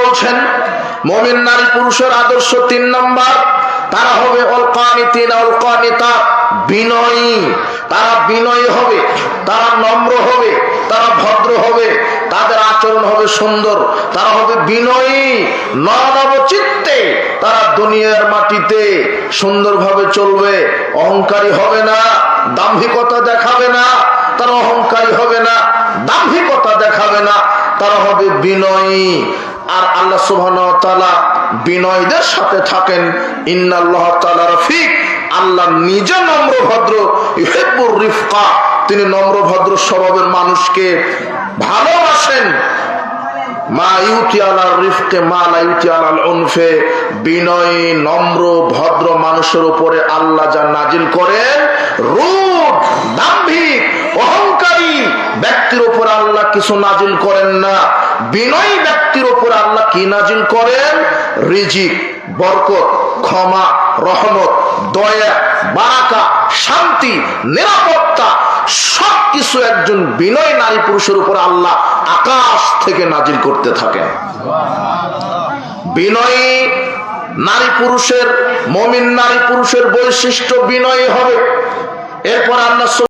বলছেন, মুমিন নারী পুরুষের আদর্শ তিন নাম্বার, তারা হবে বিনয়ী। তারা বিনয়ী হবে, তারা নম্র হবে, তারা ভদ্র হবে, তাদের আচরণ হবে সুন্দর, তারা হবে বিনয়ী। তারা দুনিয়ার মাটিতে সুন্দরভাবে চলবে, অহংকারী হবে না, দাম্ভিকতা দেখাবে না, তারা অহংকারী হবে না, দাম্ভিকতা দেখাবে না। তারা হবে বিনয়ী। আর আল্লাহ সুবহান বিনয়ীদের সাথে থাকেন। ইন্নাল্লাহ তাআলা রফিক। আল্লাহ নিজে নম্র ভদ্র ইহিব্বুর রিফকা। তিনি নম্র ভদ্র স্বভাবের মানুষকে ভালোবাসেন। মা ইউতি আলাল রিফকে, মা লা ইউতি আলাল উনফে। বিনয়ী, নম্র, ভদ্র মানুষের উপরে আল্লাহ যা নাজিল করেন রূপ দাম্ভিক অহংকারী ব্যক্তির উপর আল্লাহ কিছু নাজিল করেন না। বিনয়ী ব্যক্তির উপর আল্লাহ কি নাজিল করেন? রিজিক, বরকত, ক্ষমা, রহমত, দয়া, বারাকা, শান্তি, নিরাপত্তা, সবকিছু একজন বিনয় নারী পুরুষের উপর আল্লাহ আকাশ থেকে নাজিল করতে থাকেন। বিনয়ী নারী পুরুষের, মমিন নারী পুরুষের বৈশিষ্ট্য বিনয়ী হবে। এরপর আল্লাহ